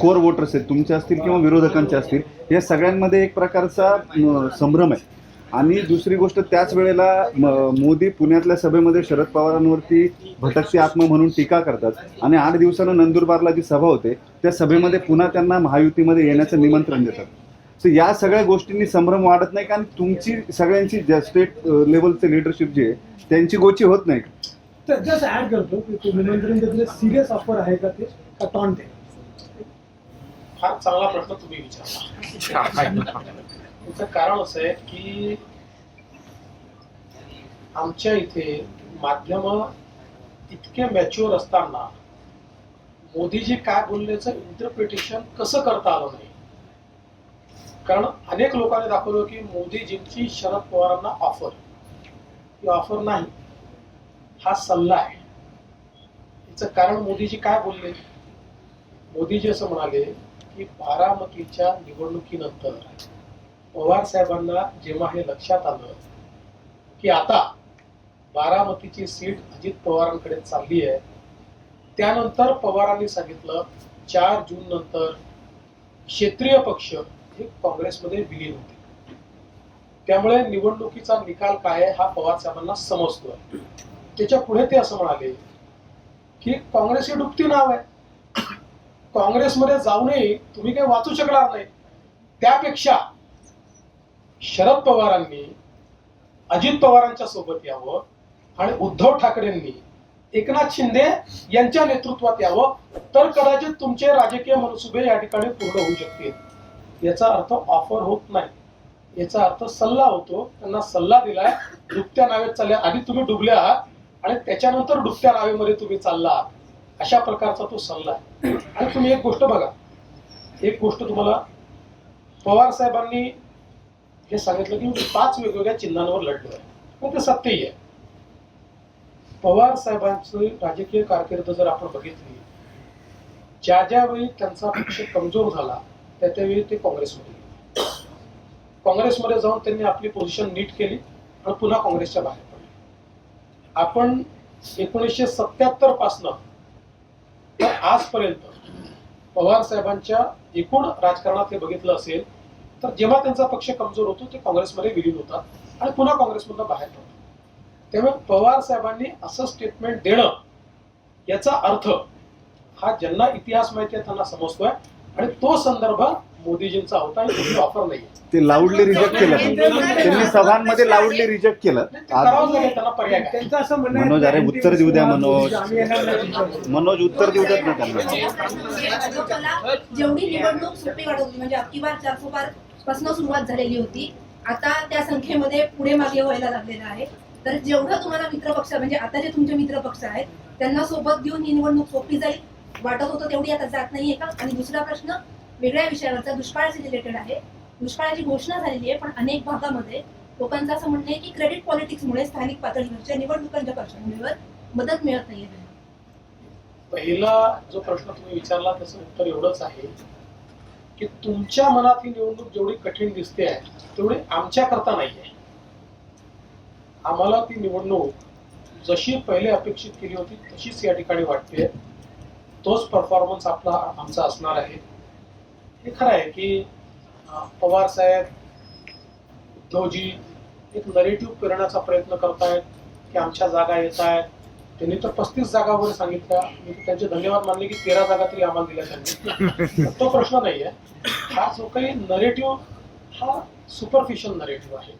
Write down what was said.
Core voters आहेत तुमचे असतील किंवा विरोधकांचे असतील या सगळ्यांमध्ये एक प्रकारचा संभ्रम आहे. आणि दुसरी गोष्ट त्याच वेळेला मोदी पुण्यातल्या सभेमध्ये शरद पवारांवरती भटकती आत्मा म्हणून टीका करतात. आणि आठ दिवसानं नंदुरबारला जी सभा होते त्या सभेमध्ये पुन्हा त्यांना महायुतीमध्ये येण्याचं निमंत्रण देतात. सो या सगळ्या गोष्टींनी संभ्रम वाढत नाही कारण तुमची सगळ्यांची ज्या स्टेट लेवलचे लिडरशिप जी आहे त्यांची गोची होत नाही. का? जस्ट ऍड करतो की ते निमंत्रण सिरियस ऑफर आहे का ते? का टॉन्ट आहे फार चांगला प्रश्न तुम्ही विचारला. त्याचं कारण असं आहे की आमच्या इथे माध्यम इतके मॅच्युअर असताना मोदीजी काय बोलण्याचं इंटरप्रिटेशन कसं करता आलं नाही? कारण अनेक लोकांनी दाखवलं की मोदीजींची शरद पवारांना ऑफर ही ऑफर नाही. हा सल्ला आहे. याचं कारण मोदीजी काय बोलले? मोदीजी असं म्हणाले की बारामतीच्या निवडणुकीनंतर पवार साहेबांना जेव्हा हे लक्षात आलं की आता बारामतीची सीट अजित पवारांकडे चालली आहे त्यानंतर पवारांनी सांगितलं चार जून नंतर क्षेत्रीय पक्ष हे काँग्रेसमध्ये विलीन होते त्यामुळे निवडणुकीचा निकाल काय हा पवार साहेबांना समजतोय. त्याच्या पुढे ते असं म्हणाले की काँग्रेस हे डुबती नाव आहे. काँग्रेसमध्ये जाऊनही तुम्ही काही वाचू शकणार नाही. त्यापेक्षा शरद पवारांनी अजित पवारांच्या सोबत यावं आणि उद्धव ठाकरेंनी एकनाथ शिंदे यांच्या नेतृत्वात यावं तर कदाचित तुमचे राजकीय मनसुबे या ठिकाणी पूर्ण होऊ शकतील. याचा अर्थ ऑफर होत नाही. याचा अर्थ सल्ला होतो. त्यांना सल्ला दिलाय. डुबत्या नावेत चालल्या. आधी तुम्ही डुबले आहात आणि त्याच्यानंतर डुबत्या नावेमध्ये तुम्ही चालला आहात. अशा प्रकारचा तो सल्ला आहे. आणि तुम्ही एक गोष्ट बघा. एक गोष्ट तुम्हाला पवार साहेबांनी हे सांगितलं की मी पाच वेगवेगळ्या चिन्हांवर लढलो आहे पण ते सत्यही आहे. पवार साहेबांची राजकीय कारकीर्द जर आपण बघितली ज्या ज्यावेळी त्यांचा पक्ष कमजोर झाला त्या त्यावेळी ते काँग्रेसमध्ये गेले. काँग्रेसमध्ये जाऊन त्यांनी आपली पोझिशन नीट केली आणि पुन्हा काँग्रेसच्या बाहेर पडले. आपण एकोणीसशे सत्याहत्तर पासनं तर आजपर्यंत पवार साहेबांच्या एकूण राजकारणात हे बघितलं असेल तर जेव्हा त्यांचा पक्ष कमजोर होतो ते काँग्रेसमध्ये विलीन होतात आणि पुन्हा काँग्रेसमधून बाहेर पडतात. त्यामुळे पवार साहेबांनी असं स्टेटमेंट देणं याचा अर्थ हा ज्यांना इतिहास माहिती आहे त्यांना समजतोय आणि तो संदर्भ मोदीजींचा होता आणि ऑफर नाही. ते लाऊडली रिजेक्ट केलं. त्यांनी सभांमध्ये लाऊडली रिजेक्ट केलं. त्यांचं असं म्हणणं मनोज, अरे उत्तर देऊ द्या, मनोज. मनोज उत्तर देऊ देत ना त्यांना. जेवढी निवडणूक सोपी होती म्हणजे अख्खी बार चारशे पारपासून सुरुवात झालेली होती आता त्या संख्येमध्ये पुढे मागे व्हायला लागलेलं आहे. तर जेवढं तुम्हाला मित्र पक्ष म्हणजे आता जे तुमचे मित्र पक्ष आहेत त्यांना सोबत घेऊन ही निवडणूक सोपी जाईल वाटत होतं तेवढी आता जात नाहीये का? आणि दुसरा प्रश्न वेगळ्या विषयावरचा दुष्काळाशी रिलेटेड आहे. दुष्काळाची घोषणा झालेली आहे पण अनेक भागामध्ये लोकांचं असं म्हणणं आहे की क्रेडिट पॉलिटिक्समुळे स्थानिक पातळीवरच्या निवडणुकांच्या पार्श्वभूमीवर मदत मिळत नाहीये. पहिला जो प्रश्न तुम्ही विचारला त्याचं उत्तर एवढंच आहे की तुमच्या मनात ही निवडणूक जेवढी कठीण दिसते आहे तेवढी आमच्या करता नाही आहे आम्हाला ती निवडणूक जशी पहिले अपेक्षित केली होती तशीच या ठिकाणी वाटते. तोच परफॉर्मन्स आपला आमचा असणार आहे. हे खरं आहे की पवार साहेब उद्धवजी एक नरेटिव्ह करण्याचा प्रयत्न करतायत की आमच्या जागा येत आहेत त्यांनी तर पस्तीस जागा वगैरे सांगितल्या. मी त्यांचे धन्यवाद मानले की तेरा जागा तरी आम्हाला दिल्या त्यांनी. तो प्रश्न नाहीये. हा जो काही नरेटिव्ह हा सुपरफिशियल नरेटिव्ह आहे.